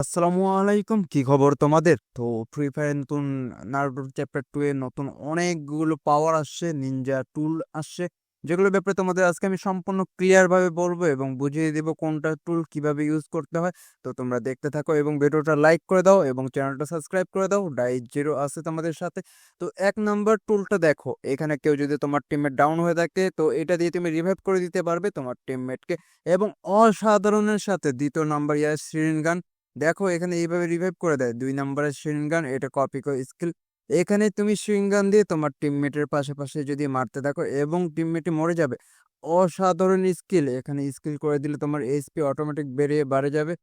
আসসালামু আলাইকুম। কি খবর তোমাদের? তো ফ্রি ফায়ার নতুন নারুটো চ্যাপ্টার টু এর নতুন অনেকগুলো পাওয়ার আসছে নিনজা টুল আসছে যেগুলো ব্যাপারে তোমাদের আজকে আমি সম্পূর্ণ ক্লিয়ারভাবে বলব এবং বুঝিয়ে দেবো কোনটা টুল কীভাবে ইউজ করতে হয়। তো তোমরা দেখতে থাকো এবং ভিডিওটা লাইক করে দাও এবং চ্যানেলটা সাবস্ক্রাইব করে দাও। ডাইট জিরো আছে তোমাদের সাথে। তো এক নম্বর টুলটা দেখো, এখানে কেউ যদি তোমার টিমমেট ডাউন হয়ে থাকে, তো এটা দিয়ে তুমি রিভাইভ করে দিতে পারবে তোমার টিমমেটকে এবং অসাধারণের সাথে দ্বিতীয় নাম্বার ইয়ার সিরিন গান দেখো এখানে এইভাবে রিভাইভ করে দেয়। দুই নম্বরের সুইং গান, এটা কপি করে স্কিল এখানে তুমি সুইং গান দিয়ে তোমার টিমমেটের পাশাপাশি যদি মারতে থাকো এবং টিমমেটে মরে যাবে, অসাধারণ স্কিল এখানে স্কিল করে দিলে তোমার এইচপি অটোমেটিক বেড়ে, বাড়ে যাবে।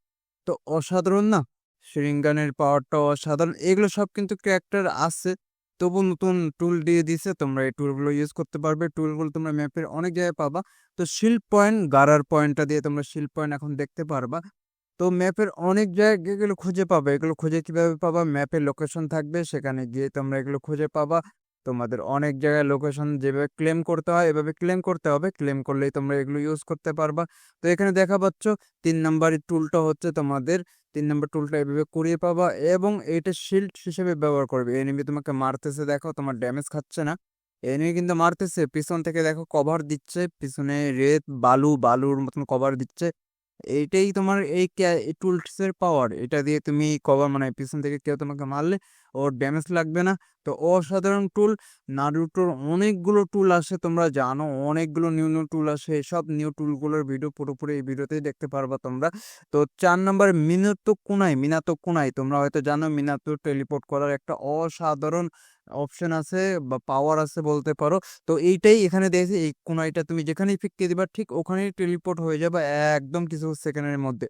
তো অসাধারণ না? সুইং গানের পাওয়ারটা অসাধারণ। এগুলো সব কিন্তু ক্যারেক্টার আছে। তবু নতুন টুল দিয়ে দিছে, তোমরা এই টুলগুলো ইউজ করতে পারবে। টুলগুলো তোমরা ম্যাপের অনেক জায়গায় পাবা। তো শিল্ড পয়েন্ট গারার পয়েন্টটা দিয়ে তোমরা শিল্ড পয়েন্ট এখন দেখতে পারবা। তো ম্যাপের অনেক জায়গায় এগুলো খুঁজে পাবে। এগুলো খুঁজে কীভাবে পাবা? ম্যাপের লোকেশন থাকবে, সেখানে গিয়ে তোমরা এগুলো খুঁজে পাবা। তোমাদের অনেক জায়গায় লোকেশন যেভাবে ক্লেম করতে হয়, এভাবে ক্লেম করতে হবে। ক্লেম করলেই তোমরা এগুলো ইউজ করতে পারবা। তো এখানে দেখা পাচ্ছ, তিন নম্বরের টুলটা হচ্ছে তোমাদের। তিন নাম্বার টুলটা এভাবে কুড়িয়ে পাবা এবং এটা শিল্ড হিসেবে ব্যবহার করবে। এনিমি তোমাকে মারতেছে, দেখো তোমার ড্যামেজ খাচ্ছে না। এনিমি কিন্তু মারতেছে, পিছন থেকে দেখো কভার দিচ্ছে। পিছনে রেত বালু, বালুর মতন কভার দিচ্ছে। এইটাই তোমার এই টুলসের পাওয়ার এটা দিয়ে তুমি কভার মানে পিছন থেকে কেউ তোমাকে মারলে ওর ড্যামেজ লাগবে না। তো অসাধারণ টুল নারুটোর অনেকগুলো টুল আসে, তোমরা জানো, অনেকগুলো নিউ নিউ টুল আসে। সব নিউ টুলগুলোর ভিডিও পুরোপুরি এই ভিডিওতেই দেখতে পারবা তোমরা। তো চার নম্বর, মিনাতো কোনাই মিনাতো কোনাই। তোমরা হয়তো জানো, মিনাতো টেলিপোর্ট করার একটা অসাধারণ অপশন আছে বা পাওয়ার আছে বলতে পারো। তো এইটাই এখানে দেখেছি, এই কোনাইটা তুমি যেখানেই ফিক্কে দিবা, ঠিক ওখানেই টেলিপোর্ট হয়ে যাবে একদম কিছু সেকেন্ডের মধ্যে।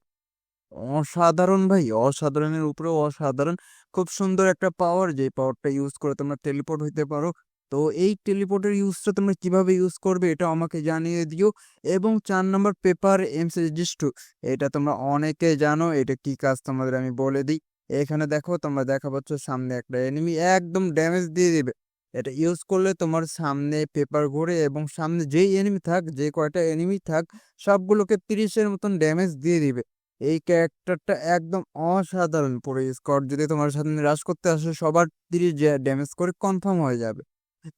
অসাধারণ ভাই, অসাধারণের উপরে অসাধারণ। খুব সুন্দর একটা পাওয়ার যে পাওয়ারটা ইউজ করে তোমরা টেলিপোর্ট হইতে পারো। তো এই টেলিপোর্টের ইউজটা তোমরা কীভাবে ইউজ করবে এটা আমাকে জানিয়ে দিও। এবং চার নম্বর পেপার এমসিজিস টু এটা তোমরা অনেকে জানো, এটা কি কাজ তোমাদের আমি বলে দিই। এখানে দেখো তোমরা দেখা পাচ্ছ সামনে একটা এনিমি একদম ড্যামেজ দিয়ে দিবে। এটা ইউজ করলে তোমার সামনে পেপার ঘুরে এবং সামনে যেই এনিমি থাক, যে কয়টা এনিমি থাক, সবগুলোকে তিরিশের মতন ড্যামেজ দিয়ে দিবে। এই ক্যারেক্টারটা একদম অসাধারণ পুরো স্কট যদি তোমার সাথে রাশ করতে আসে, সবার তিরিশ ড্যামেজ করে কনফার্ম হয়ে যাবে।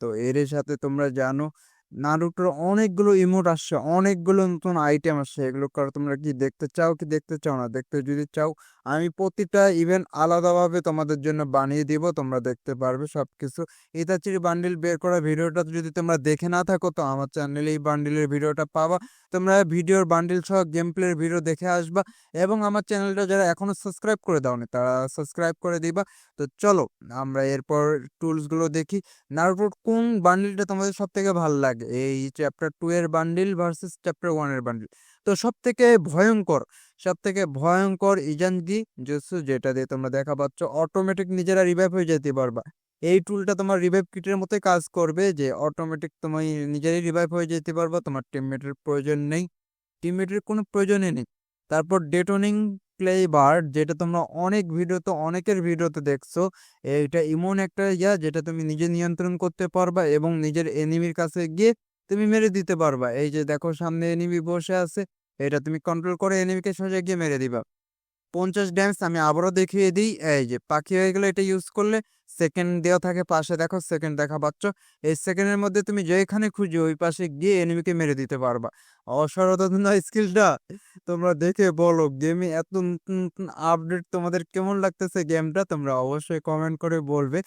তো এর সাথে তোমরা জানো নারুটোর অনেকগুলো ইমোট আসছে, অনেকগুলো নতুন আইটেম আসছে। এগুলো কারও তোমরা কি দেখতে চাও, কি দেখতে চাও না? দেখতে যদি চাও, আমি প্রতিটা ইভেন্ট আলাদাভাবে তোমাদের জন্য বানিয়ে দিব, তোমরা দেখতে পারবে সব কিছু ইতাচির বান্ডিল বের করা ভিডিওটা। যদি তোমরা দেখে না থাকো, তো আমার চ্যানেলে এই বান্ডিলের ভিডিওটা পাবা। তোমরা ভিডিওর বান্ডিল সহ গেম প্লের ভিডিও দেখে আসবা এবং আমার চ্যানেলটা যারা এখনও সাবস্ক্রাইব করে দাওনি, তারা সাবস্ক্রাইব করে দিবা। তো চলো, আমরা এরপর টুলসগুলো দেখি। নারুটোর কোন বান্ডিলটা তোমাদের সব থেকে ভালো লাগে? এই চ্যাপ্টার টু এর বান্ডিল ভার্সেস চ্যাপ্টার ওয়ানের বান্ডিল তো সব থেকে ভয়ঙ্কর সব থেকে ভয়ঙ্কর ইজানগি জুসু, যেটা দিয়ে তোমরা দেখা পাচ্ছ অটোমেটিক নিজেরা রিভাইভ হয়ে যেতে পারবা। এই টুলটা তোমার রিভাইভ কিটের মতোই কাজ করবে যে অটোমেটিক তুমি নিজেরই রিভাইভ হয়ে যেতে পারবা, তোমার টিমমেটের প্রয়োজন নেই। টিমমেটের কোনো প্রয়োজনই নেই। তারপর ডেটোনিং প্লে বার যেটা তোমরা অনেক ভিডিওতে অনেকের ভিডিওতে দেখছ এটা এমন একটা ইয়া যেটা তুমি নিজে নিয়ন্ত্রণ করতে পারবা এবং নিজের এনিমির কাছে গিয়ে তুমি মেরে দিতে পারবা। এই যে দেখো সামনে এনিমি বসে আছে, এটা তুমি কন্ট্রোল করে এনিমিকে সোজা গিয়ে মেরে দিবা। পঞ্চাশ ড্যামেজ আমি আবারও দেখিয়ে দিই। এই যে, পাখি হয়ে গেলে এটা ইউজ করলে সেকেন্ড দেওয়া থাকে, পাশে দেখো সেকেন্ড দেখা পাচ্ছ। এই সেকেন্ডের মধ্যে তুমি যেখানে খুঁজি, ওই পাশে গিয়ে এনিমিকে মেরে দিতে পারবা। অসাধারণ স্কিলটা তোমরা দেখে বলো। গেমে এত আপডেট তোমাদের কেমন লাগতেছে গেমটা তোমরা অবশ্যই কমেন্ট করে বলবে।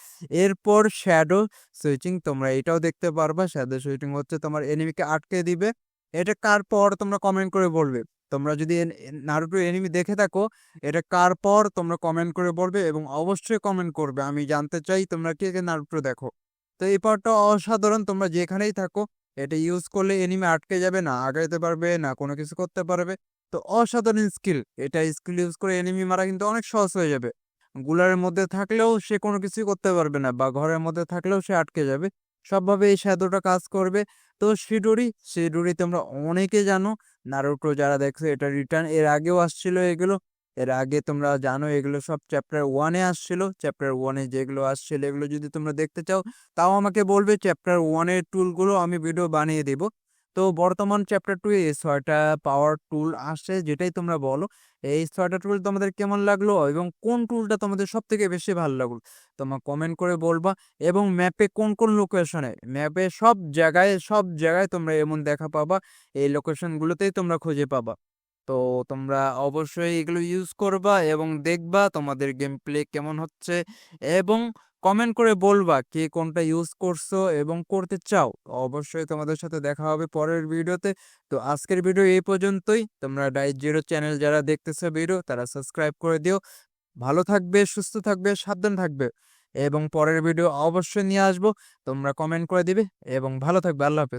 এরপর শ্যাডো সুইচিং তোমরা এটাও দেখতে পারবা। শ্যাডো সুইচিং হচ্ছে তোমার এনিমিকে আটকে দিবে। এটা কার পর তোমরা কমেন্ট করে বলবে? তোমরা যদি নারুটো এনিমি দেখে থাকো, এটা কার পর তোমরা কমেন্ট করে বলবে এবং অবশ্যই কমেন্ট করবে। আমি জানতে চাই তোমরা কে কে নারুটো দেখো। তো এই পার্টটা অসাধারণ, তোমরা যেখানেই থাকো, এটা ইউজ করলে এনিমি আটকে যাবে, না আগাইতে পারবে, না কোনো কিছু করতে পারবে। তো অসাধারণ স্কিল এটা স্কিল ইউজ করে এনিমি মারা কিন্তু অনেক সহজ হয়ে যাবে। গুলারের মধ্যে থাকলেও সে কোনো কিছুই করতে পারবে না বা ঘরের মধ্যে থাকলেও সে আটকে যাবে। সবভাবে এই শ্যাডোটা কাজ করবে। তো শিডুরি শিডুরি তোমরা অনেকে জানো, নারুটো যারা দেখছ, এটা রিটার্ন, এর আগেও আসছিল এগুলো, এর আগে তোমরা জানো এগুলো সব চ্যাপ্টার ওয়ানে আসছিল, চ্যাপ্টার ওয়ানে যেগুলো আসছিল এগুলো যদি তোমরা দেখতে চাও, তাও আমাকে বলবে চ্যাপ্টার ওয়ানের টুলগুলো আমি ভিডিও বানিয়ে দেব। তো বর্তমান চ্যাপ্টার টু এই ছয়টা পাওয়ার টুল আসে যেটাই তোমরা বলো। এই ছয়টা টুল তোমাদের কেমন লাগল এবং কোন টুলটা তোমাদের সব থেকে বেশি ভালো লাগল? তোমরা কমেন্ট করে বলবা এবং ম্যাপে কোন কোন লোকেশনে ম্যাপে সব জায়গায় সব জায়গায় তোমরা এমন দেখা পাবা। এই লোকেশনগুলোতেই তোমরা খুঁজে পাবা। তো তোমরা অবশ্যই এগুলো ইউজ করবা এবং দেখবা তোমাদের গেম প্লে কেমন হচ্ছে এবং কমেন্ট করে বলবা কে কোনটা ইউজ করছ এবং করতে চাও। অবশ্যই তোমাদের সাথে দেখা হবে পরের ভিডিওতে। তো আজকের ভিডিও এই পর্যন্তই। তোমরা ডাইট জিরো চ্যানেল যারা দেখতেছো ভিডিও তারা সাবস্ক্রাইব করে দিও। ভালো থাকবে, সুস্থ থাকবে, সাবধান থাকবে এবং পরের ভিডিও অবশ্যই নিয়ে আসব। তোমরা কমেন্ট করে দিবে এবং ভালো থাকবে। আল্লাহ হাফেজ।